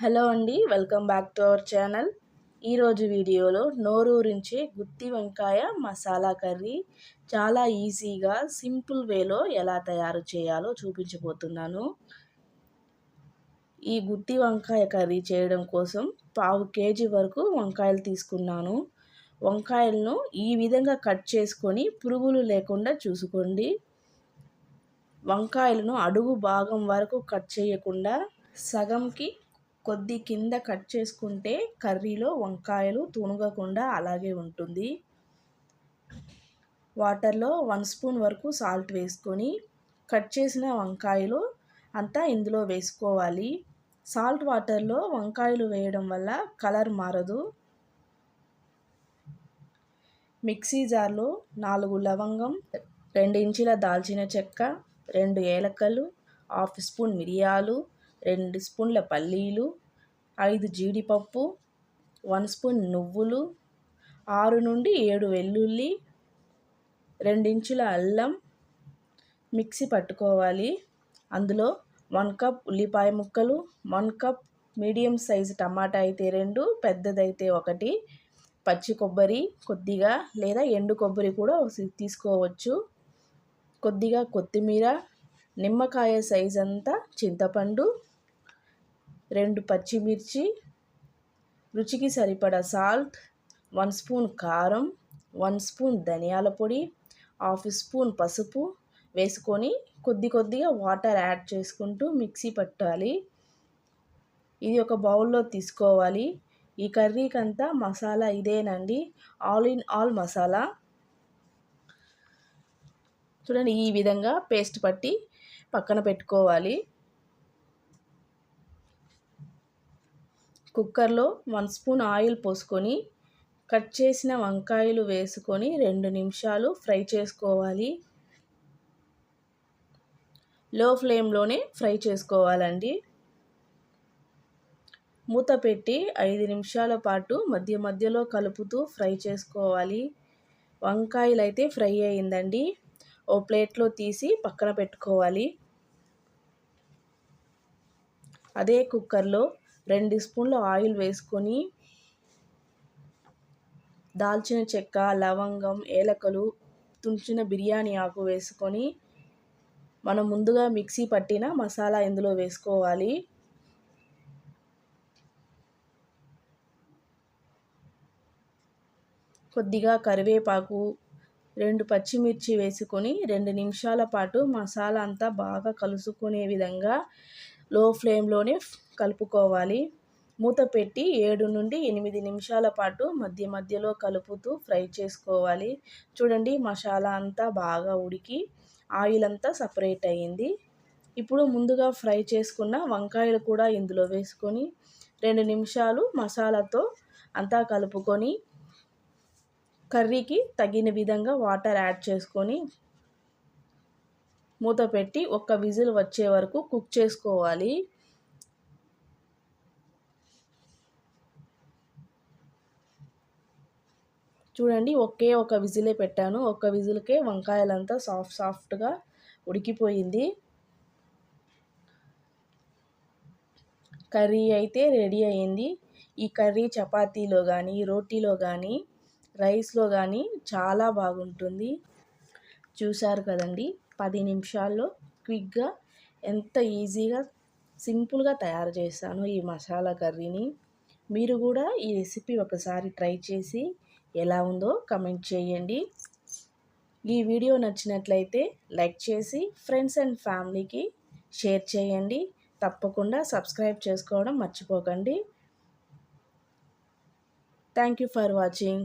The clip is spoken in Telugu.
హలో అండి welcome back to our channel. ఈరోజు వీడియోలో నోరూరించే గుత్తి వంకాయ మసాలా కర్రీ చాలా ఈజీగా సింపుల్ వేలో ఎలా తయారు చేయాలో చూపించబోతున్నాను. ఈ గుత్తి వంకాయ కర్రీ చేయడం కోసం పావు కేజీ వరకు వంకాయలు తీసుకున్నాను. వంకాయలను ఈ విధంగా కట్ చేసుకొని పురుగులు లేకుండా చూసుకోండి. వంకాయలను అడుగు భాగం వరకు కట్ చేయకుండా సగంకి కొద్ది కింద కట్ చేసుకుంటే కర్రీలో వంకాయలు తునగకుండా అలాగే ఉంటుంది. వాటర్లో వన్ స్పూన్ వరకు సాల్ట్ వేసుకొని కట్ చేసిన వంకాయలు అంతా ఇందులో వేసుకోవాలి. సాల్ట్ వాటర్లో వంకాయలు వేయడం వల్ల కలర్ మారదు. మిక్సీ జార్లో నాలుగు లవంగం రెండు ఇంచుల దాల్చిన చెక్క రెండు ఏలక్కలు హాఫ్ స్పూన్ మిరియాలు రెండు స్పూన్ల పల్లీలు ఐదు జీడిపప్పు వన్ స్పూన్ నువ్వులు ఆరు నుండి ఏడు వెల్లుల్లి రెండించుల అల్లం మిక్సీ పట్టుకోవాలి. అందులో వన్ కప్ ఉల్లిపాయ ముక్కలు one cup medium size tomato అయితే రెండు పెద్దదైతే ఒకటి పచ్చి కొబ్బరి కొద్దిగా లేదా ఎండు కొబ్బరి కూడా తీసుకోవచ్చు. కొద్దిగా కొత్తిమీర నిమ్మకాయ సైజ్ అంతా చింతపండు రెండు పచ్చిమిర్చి రుచికి సరిపడా సాల్ట్ వన్ స్పూన్ కారం వన్ స్పూన్ ధనియాల పొడి హాఫ్ స్పూన్ పసుపు వేసుకొని కొద్ది కొద్దిగా వాటర్ యాడ్ చేసుకుంటూ మిక్సీ పట్టాలి. ఇది ఒక బౌల్లో తీసుకోవాలి. ఈ కర్రీకి అంతా మసాలా ఇదేనండి. All in all masala. చూడండి ఈ విధంగా పేస్ట్ పట్టి పక్కన పెట్టుకోవాలి. కుక్కర్లో వన్ స్పూన్ ఆయిల్ పోసుకొని కట్ చేసిన వంకాయలు వేసుకొని రెండు నిమిషాలు ఫ్రై చేసుకోవాలి. లో ఫ్లేమ్లోనే ఫ్రై చేసుకోవాలండి. మూత పెట్టి ఐదు నిమిషాల పాటు మధ్య మధ్యలో కలుపుతూ ఫ్రై చేసుకోవాలి. వంకాయలు అయితే ఫ్రై అయిందండి. ఓ ప్లేట్లో తీసి పక్కన పెట్టుకోవాలి. అదే కుక్కర్లో రెండు స్పూన్ల ఆయిల్ వేసుకొని దాల్చిన చెక్క లవంగం ఏలకలు తుంచిన బిర్యానీ ఆకు వేసుకొని మనం ముందుగా మిక్సీ పట్టిన మసాలా ఇందులో వేసుకోవాలి. కొద్దిగా కరివేపాకు రెండు పచ్చిమిర్చి వేసుకొని రెండు నిమిషాల పాటు మసాలా అంతా బాగా కలుసుకునే విధంగా లో ఫ్లేమ్లోనే కలుపుకోవాలి. మూత పెట్టి ఏడు నుండి ఎనిమిది నిమిషాల పాటు మధ్య మధ్యలో కలుపుతూ ఫ్రై చేసుకోవాలి. చూడండి మసాలా అంతా బాగా ఉడికి ఆయిల్ అంతా సపరేట్ అయ్యింది. ఇప్పుడు ముందుగా ఫ్రై చేసుకున్న వంకాయలు కూడా ఇందులో వేసుకొని రెండు నిమిషాలు మసాలాతో అంతా కలుపుకొని కర్రీకి తగిన విధంగా వాటర్ యాడ్ చేసుకొని మూత పెట్టి ఒక్క విజిల్ వచ్చే వరకు కుక్ చేసుకోవాలి. చూడండి ఒకే ఒక విజిలే పెట్టాను. ఒక విజిల్కే వంకాయలంతా సాఫ్ట్ సాఫ్ట్గా ఉడికిపోయింది. కర్రీ అయితే రెడీ అయింది. ఈ కర్రీ చపాతీలో కానీ రోటీలో కానీ రైస్లో కానీ చాలా బాగుంటుంది. చూశారు కదండి పది నిమిషాల్లో క్విక్గా ఎంత ఈజీగా సింపుల్గా తయారు చేస్తాను ఈ మసాలా కర్రీని. మీరు కూడా ఈ రెసిపీ ఒకసారి ట్రై చేసి ఎలా ఉందో కమెంట్ చేయండి. ఈ వీడియో నచ్చినట్లయితే లైక్ చేసి ఫ్రెండ్స్ అండ్ ఫ్యామిలీకి షేర్ చేయండి. తప్పకుండా సబ్స్క్రైబ్ చేసుకోవడం మర్చిపోకండి. Thank you for watching.